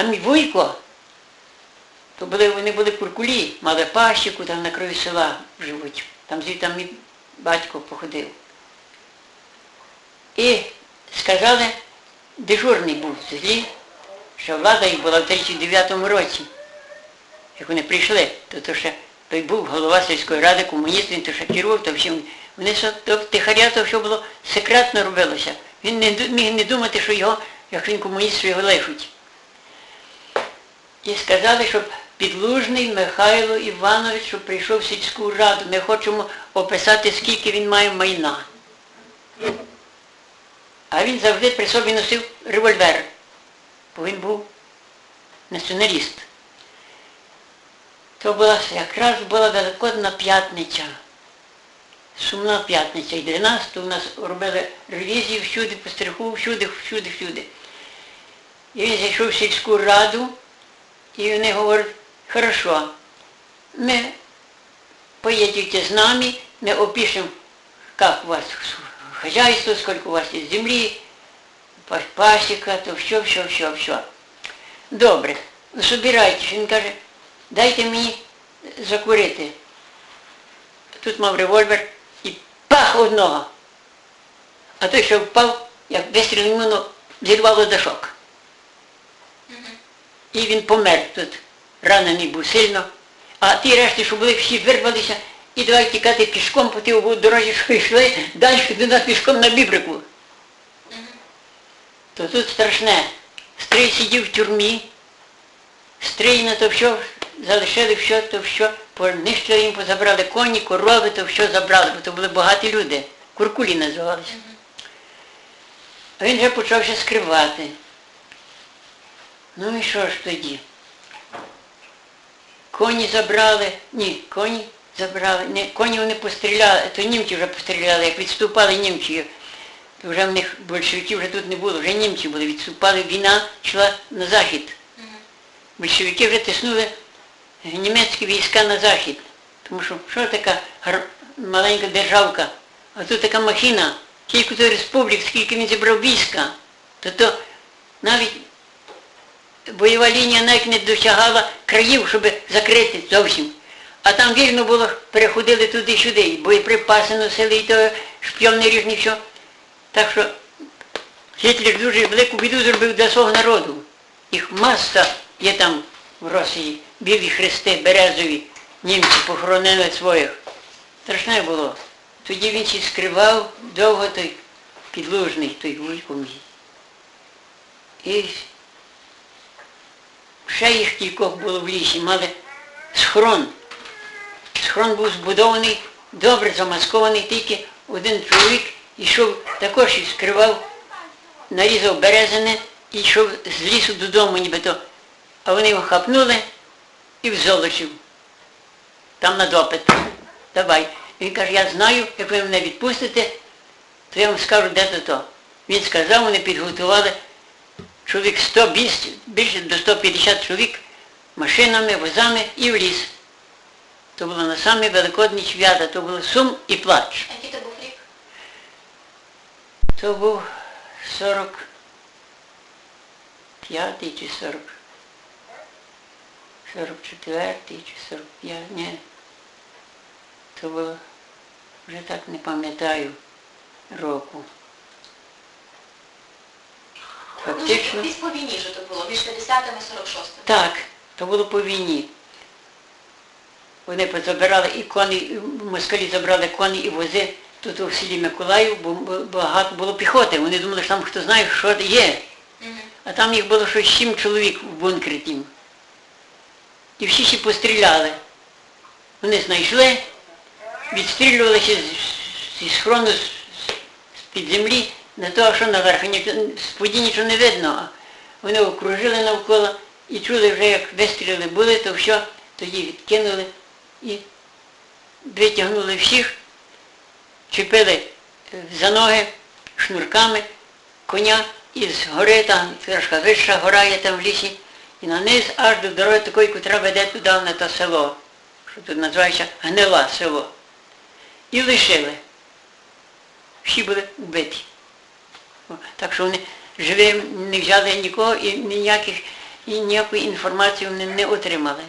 А мій вуйко, то були, вони були куркулі, мали пащику там на краю села живуть. Там звідти мій батько походив. І сказали, дежурний був в селі, що влада їх була в 39-му році. Як вони прийшли, то, то ще той був голова сільської ради, комуніст, він то ще керував, то всім. Вони то втихаря, то все було секретно робилося. Він не міг не думати, що його, як він комуніст, що його лишуть. І сказали, щоб підлужний Михайло Іванович, щоб прийшов в сільську раду. Ми хочемо описати, скільки він має майна. А він завжди при собі носив револьвер, бо він був націоналіст. То була якраз була великодна п'ятниця. Сумна п'ятниця. І 12 у нас робили ревізію всюди, по стриху, всюди, всюди, всюди. І він зайшов в сільську раду, і вони говорять, хорошо, ми поїдете з нами, ми опишемо, как у вас хозяйство, сколько у вас є землі, пасіка, то все, все, все, все. Добре, ну собирайтесь. Він каже, дайте мені закурити. Тут мав револьвер і пах одного. А той, що впав, як вистріл йому ну, зірвало дашок. І він помер тут. Ранений був сильно. А ті решти, що були, всі вирвалися і давай тікати пішком по тій дорозі, що йшли, далі до нас пішком на бібрику. То тут страшне. Стрий сидів в тюрмі, стрій на то все, залишили все, то все, понищили їм, позабрали коні, корови, то все забрали, бо то були багаті люди. Куркулі називалися. А він вже почався скривати. Ну і що ж тоді? Коні забрали, ні, коні забрали, не, коні вони постріляли, то німці вже постріляли, як відступали німці, то вже в них большевиків вже тут не було, вже німці були, відступали, війна йшла на захід. Большевики вже тиснули німецькі війська на захід. Тому що що така гар- маленька державка, а тут така махіна, скільки то республік, скільки він зібрав війська, то то навіть бойова лінія навіть не досягала країв, щоб закрити зовсім. А там вільно було, переходили туди-сюди, боєприпаси носили, і то шпіони різні, все. Так що Гітлер дуже велику біду зробив для свого народу. Їх маса є там в Росії, білі хрести, березові, німці похоронили своїх. Страшне було. Тоді він ще скривав довго той підлужний, той вуйко. І ще їх кількох було в лісі, мали схрон. Схрон був збудований, добре замаскований, тільки один чоловік йшов також і скривав, нарізав березини і йшов з лісу додому нібито. А вони його хапнули і в золочів. Там на допит. Давай. Він каже, я знаю, як ви мене відпустите, то я вам скажу, де то то. Він сказав, вони підготували чоловік 100, більше, більше до 150 чоловік машинами, возами і в ліс. То було на самі великодні свята, то було сум і плач. Який то був рік? То був 45 чи 40. 44 чи 45, ні. То було, вже так не пам'ятаю року. Фактично. Десь по війні вже то було, між 50 і 46 Так, то було по війні. Вони позабирали і коні, і москалі забрали коні і вози тут у селі Миколаїв, бо багато було піхоти. Вони думали, що там хто знає, що є. А там їх було щось сім чоловік в бункері тім. І всі ще постріляли. Вони знайшли, відстрілювалися зі схрону з-під землі, на того, що наверху, з-поді нічого не видно. А Вони окружили навколо і чули вже, як вистріли були, то все, тоді відкинули і витягнули всіх, чіпили е, за ноги шнурками коня і з гори, там трошки вища гора є там в лісі, і на низ аж до дороги такої, котра веде туди на те село, що тут називається Гнила село. І лишили. Всі були вбиті. Так що вони живим не взяли нікого і ніяких і ніякої інформації вони не отримали.